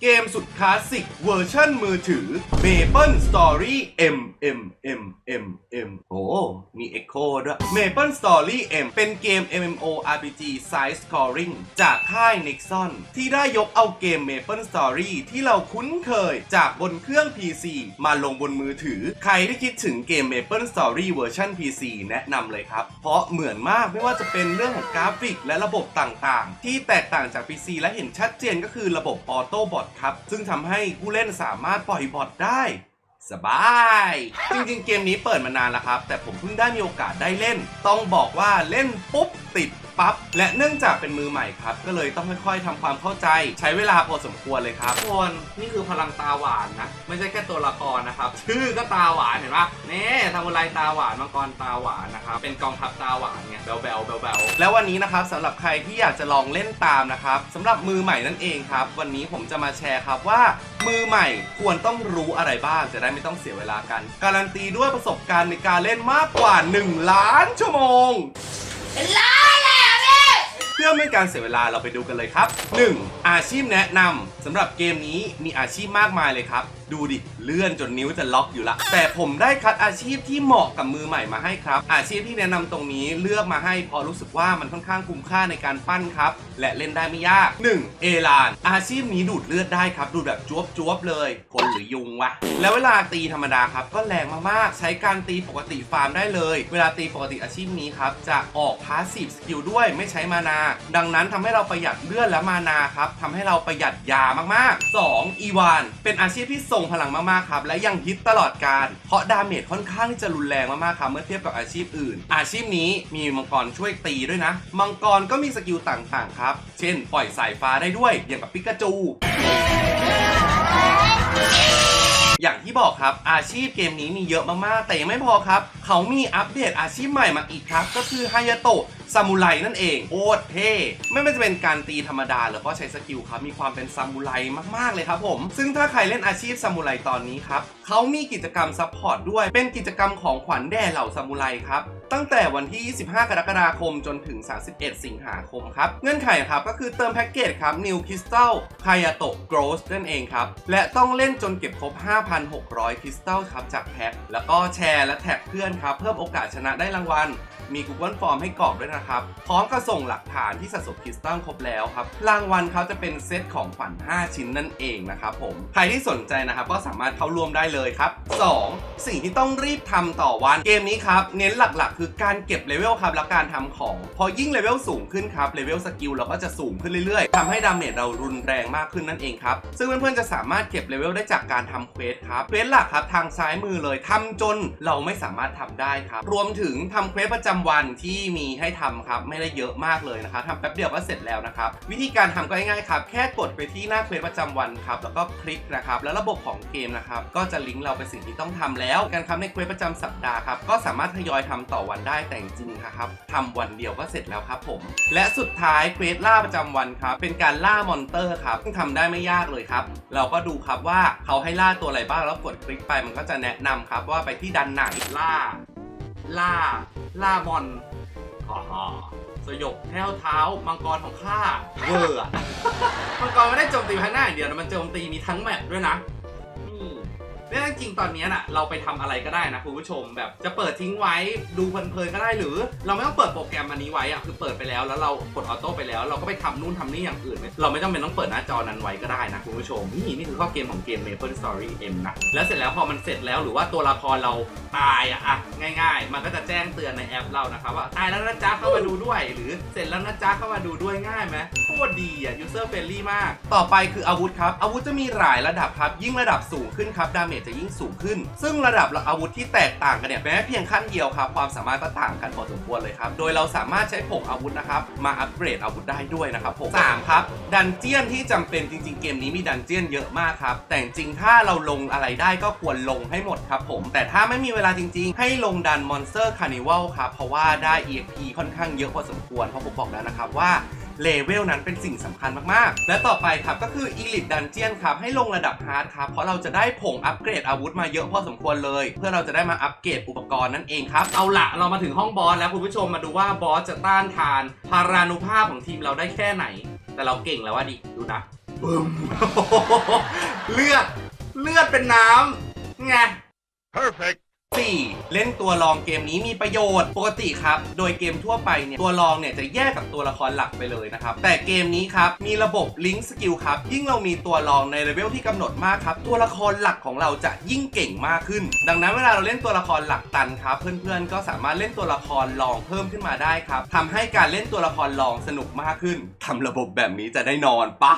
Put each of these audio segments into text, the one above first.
เกม สุดคลาสสิกเวอร์ชันมือถือ Maple Story M M M M M โอ้มี Echo ด้วย Maple Story M เป็นเกม MMORPG Side Scoring จากค่าย Nexon ที่ได้ยกเอาเกม Maple Story ที่เราคุ้นเคยจากบนเครื่อง PC มาลงบนมือถือ ใครที่คิดถึงเกม Maple Story เวอร์ชัน PC แนะนำเลยครับ เพราะเหมือนมากไม่ว่าจะเป็นเรื่องของกราฟิกและระบบต่างๆ ที่แตกต่างจาก PC และเห็นชัดเจนก็คือระบบออโต้บอทครับซึ่งทำให้ผู้เล่นสามารถปล่อยบอทได้สบาย จริงๆ เกมนี้เปิดมานานแล้วครับ แต่ผมเพิ่งได้มีโอกาสได้เล่น ต้องบอกว่าเล่นปุ๊บติด ปั๊บและเนื่องจากเป็นมือใหม่ครับ ก็เลยต้องค่อยๆทำความเข้าใจ ใช้เวลาพอสมควรเลยครับทุกคนนี่คือพลังตาหวานนะ ไม่ใช่แค่ตัวละครนะครับ ชื่อก็ตาหวานเห็นปะนี่ทำอะไรตาหวานมังกรตาหวานนะครับเป็นกองทัพตาหวานไงแบลแบลแบลแบลแล้ววันนี้นะครับสำหรับใครที่อยากจะลองเล่นตามนะครับสำหรับมือใหม่นั่นเองครับ วันนี้ผมจะมาแชร์ครับว่ามือใหม่ควรต้องรู้อะไรบ้างจะได้ไม่ต้องเสียเวลากัน การันตีด้วยประสบการณ์ในการเล่นมากกว่า 1 ล้านชั่วโมงเป็นล้าน พื่อไม่ให้การเสียเวลาเราไปดูกันเลยครับ 1. อาชีพแนะนำสำหรับเกมนี้มีอาชีพมากมายเลยครับ ดูดิ เลื่อนจนนิ้วจะล็อกอยู่ละ แต่ผมได้คัดอาชีพที่เหมาะกับมือใหม่มาให้ครับ อาชีพที่แนะนำตรงนี้เลือกมาให้เพอรู้สึกว่ามันค่อนข้างคุ้มค่าในการปั้นครับ และเล่นได้ไม่ยาก 1. เอลาน อาชีพนี้ดูดเลือดได้ครับดูดแบบจวบจวบๆเลย คนหรือยุงวะแล้วเวลาตีธรรมดาครับก็แรงมากๆใช้การตีปกติฟาร์มได้เลย เวลาตีปกติอาชีพนี้ครับจะออกพาสซีฟสกิลด้วยไม่ใช้มานาดังนั้นทำให้เราประหยัดเลือดและมานาครับทำให้เราประหยัดยามากๆ 2. อีวาน เป็นอาชีพที่ทรงพลังมากๆครับและยังฮิตตลอดการ เพราะดาเมจค่อนข้างที่จะรุนแรงมากๆครับเมื่อเทียบกับอาชีพอื่น อาชีพนี้มีมังกรช่วยตีด้วยนะ มังกรก็มีสกิลต่างๆครับ เช่น ปล่อยสายฟ้าได้ด้วยอย่างกับปิกาจู บอกครับ อาชีพเกมนี้มีเยอะมากๆ แต่ยังไม่พอครับ เขามีอัปเดตอาชีพใหม่มาอีกครับ ก็คือฮายาโตะซามูไรนั่นเองโคตเท่ไม่ว่าจะเป็นการตีธรรมดาหรือก็ใช้สกิลครับ มีความเป็นซามูไรมากๆเลยครับผม ซึ่งถ้าใครเล่นอาชีพซามูไรตอนนี้ครับเขามีกิจกรรมซัพพอร์ตด้วยเป็นกิจกรรมของขวัญแด่เหล่าซามูไรครับ ตั้งแต่วันที่ 25 กรกฎาคมจนถึง 31 สิงหาคมครับ เงื่อนไขครับก็คือเติมแพ็กเกจครับ New Crystal k a y a t o Gross นั่นเองครับ และต้องเล่นจนเก็บครบ 5,600 คริสตัลครับจากแพ็คแล้วก็แชร์และแท็กเพื่อนครับ เพิ่มโอกาสชนะได้รางวัล มี Google Form ให้กรอกด้วยนะครับ พร้อมกับส่งหลักฐานที่สะสมคริสตัลครบแล้วครับ รางวัลเขาจะเป็นเซตของขวัญ5 ชิ้นนั่นเองนะครับผม ใครที่สนใจนะครับก็สามารถเข้าร่วมได้เลยครับ 2. สิ่งที่ต้องรีบทำต่อวันเกมนี้ครับ เน้นหลักๆ คือการเก็บเลเวลครับ และการทำของ พอยิ่งเลเวลสูงขึ้นครับเลเวลสกิลเราก็จะสูงขึ้นเรื่อยๆทำให้ดาเมจเรารุนแรงมากขึ้นนั่นเองครับ ซึ่งเพื่อนๆจะสามารถเก็บเลเวลได้จากการทำเควสครับเควสหลักครับทางซ้ายมือเลยทำจนเราไม่สามารถทำได้ครับ รวมถึงทำเควสประจำวันที่มีให้ทำครับไม่ได้เยอะมากเลยนะครับทำแป๊บเดียวก็เสร็จแล้วนะครับ วิธีการทำก็ง่ายๆครับ แค่กดไปที่หน้าเควสประจำวันครับแล้วก็คลิกนะครับแล้วระบบของเกมนะครับก็จะลิงก์เราไปสิ่งที่ต้องทำแล้ว การทำในเควสประจำสัปดาห์ครับก็สามารถทยอยทำต่อวันได้แต่จริงๆครับทำวันเดียวก็เสร็จแล้วครับผม และสุดท้ายเควสล่าประจำวันครับเป็นการล่ามอนเตอร์ครับซึ่งทำได้ไม่ยากเลยครับเราก็ดูครับว่าเขาให้ล่าตัวอะไรบ้างแล้วกดคลิกไปมันก็จะแนะนำครับว่าไปที่ดันไหนล่า ล่า ล่าบอลฮ่าฮ่าสยบแท้วเท้า มังกรของข้าเวอร์มังกรไม่ได้โจมตีภายหน้าอย่างเดียวนะมันโจมตีมีทั้งแมปด้วยนะ เรื่องจริงตอนนี้น่ะเราไปทำอะไรก็ได้นะคุณผู้ชมแบบจะเปิดทิ้งไว้ดูเพลินๆก็ได้หรือ เราไม่ต้องเปิดโปรแกรมอันนี้ไว้อะคือเปิดไปแล้วแล้วเรากดออโต้ไปแล้ว เราก็ไปทำนู่นทำนี่อย่างอื่น เราไม่จำเป็นต้องเปิดหน้าจอนั้นไว้ก็ได้นะคุณผู้ชมนี่นี่คือข้อเกมของเกม Maple Story M นะแล้วเสร็จแล้วพอมันเสร็จแล้วหรือว่าตัวละครเราตายอะอะง่าย ๆ มันก็จะแจ้งเตือนในแอปเรานะครับว่าตายแล้วนะจ๊ะเข้ามาดูด้วย หรือเสร็จแล้วนะจ๊ะเข้ามาดูด้วยง่ายไหมโคตรดีอะ user friendly มาก ต่อไปคืออาวุธครับอาวุธจะมีหลายระดับครับยิ่งระดับสูงขึ้นครับดาเมจจะยิ่งสูงขึ้น ซึ่งระดับอาวุธที่แตกต่างกันเนี่ยแม้เพียงขั้นเดียวครับความสามารถก็ต่างกันพอสมควรเลยครับ โดยเราสามารถใช้ผงอาวุธนะครับมาอัปเกรดอาวุธได้ด้วยนะครับผมสามครับดันเจียนที่จำเป็นจริง ๆ เกมนี้มีดันเจียนเยอะมากครับ แต่จริงถ้าเราลงอะไรได้ก็ควรลงให้หมดครับผม แต่ถ้าไม่มีเวลาจริง ๆ ให้ลงดันมอนสเตอร์คาร์นิวัลครับเพราะว่าได้ EXP ค่อนข้างเยอะพอสมควรเพราะผมบอกแล้วนะครับว่า เลเวลนั้นเป็นสิ่งสำคัญมากๆ และต่อไปครับก็คือ Elite Dungeon ครับให้ลงระดับฮาร์ดครับเพราะเราจะได้ผงอัปเกรดอาวุธมาเยอะพอสมควรเลย เพื่อเราจะได้มาอัปเกรดอุปกรณ์นั่นเองครับเอาละเรามาถึงห้องบอสแล้วคุณผู้ชมมาดูว่าบอสจะต้านทานพารานุภาพของทีมเราได้แค่ไหน แต่เราเก่งแล้วว่าดิดูนะปึ้มเลือดเลือดเป็นน้ำไง Perfect. 4. เล่นตัวรองเกมนี้มีประโยชน์ ปกติครับ โดยเกมทั่วไปเนี่ยตัวรองเนี่ยจะแยกกับตัวละครหลักไปเลยนะครับ แต่เกมนี้ครับ มีระบบลิงก์สกิลครับ ยิ่งเรามีตัวรองในเลเวลที่กำหนดมากครับ ตัวละครหลักของเราจะยิ่งเก่งมากขึ้น ดังนั้นเวลาเราเล่นตัวละครหลักตันครับ เพื่อนๆ ก็สามารถเล่นตัวละครรองเพิ่มขึ้นมาได้ครับทำให้การเล่นตัวละครรองสนุกมากขึ้นทำระบบแบบนี้จะได้นอนปะ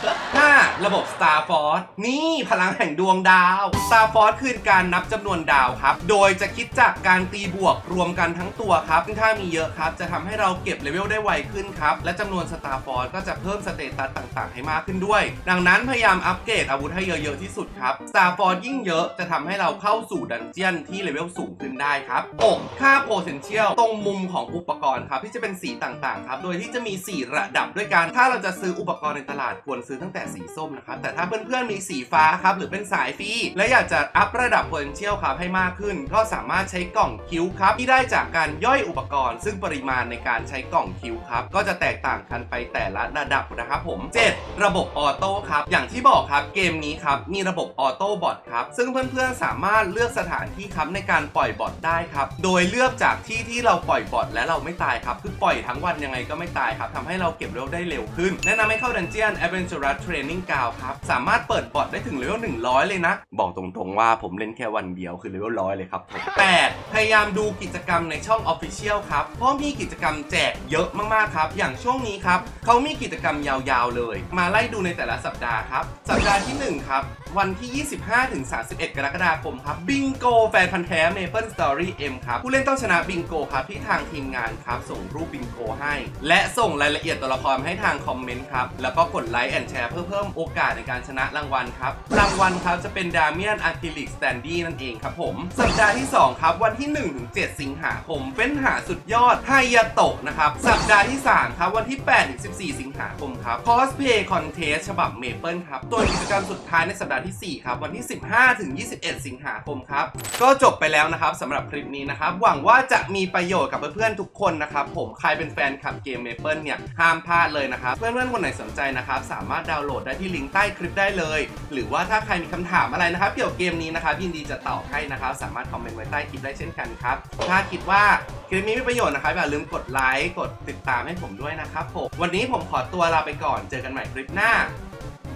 5. ระบบ Star Force นี่พลังแห่งดวงดาว Star Force คือการนับจำนวนดาวครับ โดยจะคิดจากการตีบวกรวมกันทั้งตัวครับซึ่งถ้ามีเยอะครับ จะทำให้เราเก็บเลเวลได้ไวขึ้นครับ และจำนวน Star Force ก็จะเพิ่มสเตตัสต่างๆ ให้มากขึ้นด้วย ดังนั้นพยายามอัปเกรดอาวุธให้เยอะๆที่สุดครับ Star Force ยิ่งเยอะจะทำให้เราเข้าสู่ดันเจียนที่เลเวลสูงขึ้นได้ครับ 6. ค่า potential ตรงมุมของอุปกรณ์ครับที่จะเป็นสีต่างๆครับโดยที่จะมี 4 ระดับด้วยกัน ถ้าเราจะซื้ออุปกรณ์ในตลาดควรซื้อตั้งแต่สีส้มนะครับแต่ถ้าเพื่อนๆมีสีฟ้าครับหรือเป็นสายฟรีและอยากจะอัพระดับ potential ครับให้มากขึ้น ก็สามารถใช้กล่องคิวครับที่ได้จากการย่อยอุปกรณ์ ซึ่งปริมาณในการใช้กล่องคิวครับก็จะแตกต่างกันไปแต่ละระดับนะครับผม 7. ระบบออโต้ครับอย่างที่บอกครับเกมนี้ครับมีระบบออโต้บอทครับซึ่งเพื่อนๆสามารถเลือกสถานที่ครับในการปล่อยบอทได้ครับโดยเลือกจากที่ที่เราปล่อยบอทและเราไม่ตายครับคือปล่อยทั้งวันยังไงก็ไม่ตายครับทำให้เราเก็บเร็วได้เร็วขึ้น แนะนำให้เข้าดันเจียน Adventurous Training Ground ครับสามารถเปิดบอทได้ถึงเลเวล100 เลยนะ บอกตรงๆว่าผมเล่นแค่วันเดียวคือเลเวลร้อยเลยครับผม 8. พยายามดูกิจกรรมในช่อง Official ครับ เพราะมีกิจกรรมแจกเยอะมาก ๆ ครับ อย่างช่วงนี้ครับเขามีกิจกรรมยาว ๆ เลย มาไล่ดูในแต่ละสัปดาห์ครับ สัปดาห์ที่ 1 ครับ วันที่ 25 ถึง 31 กรกฎาคมครับบิงโกแฟนพันธ์แท้ Maple Story M ครับ ผู้เล่นต้องชนะบิงโกครับ ที่ทางทีมงานครับ ส่งรูปบิงโกให้ และส่งรายละเอียดตัวละครให้ทางคอมเมนต์ครับ แล้วก็กดไลค์แอนแชร์เพื่อเพิ่มโอกาสในการชนะรางวัลครับ รางวัลครับจะเป็นดาเมียนอะคริลิกสแตนดี้นั่นเองครับผม สัปดาห์ที่ 2 ครับ วันที่ 1 ถึง 7 สิงหาคมเฟ้นหาสุดยอดไฮยาโตะนะครับสัปดาห์ที่ 3 ครับวันที่ 8 ถึง 14 สิงหาคมครับ Cosplay Contest ฉบับเมเปิลครับตัวกิจกรรมสุดท้ายในสัปดาห์ที่ 4 ครับ วันที่ 15 ถึง 21 สิงหาคมครับ ก็จบไปแล้วนะครับสำหรับคลิปนี้นะครับ หวังว่าจะมีประโยชน์กับเพื่อนๆทุกคนนะครับ ผมใครเป็นแฟนคลับเกมเมเปิลเนี่ย ห้ามพลาดเลยนะครับ เพื่อนๆ คนไหนสนใจนะครับ สามารถดาวน์โหลดได้ที่ลิงก์ใต้คลิปได้เลย หรือว่าถ้าใครมีคำถามอะไรนะครับ เกี่ยวกับเกมนี้นะครับยินดีจะตอบให้นะครับ สามารถคอมเมนต์ไว้ใต้คลิปได้เช่นกันครับ ถ้าคิดว่าคลิปนี้มีประโยชน์นะครับอย่าลืมกดไลค์กดติดตามให้ผมด้วยนะครับผมวันนี้ผมขอตัวลาไปก่อนเจอกันใหม่คลิปหน้า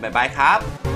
บ๊ายบายครับ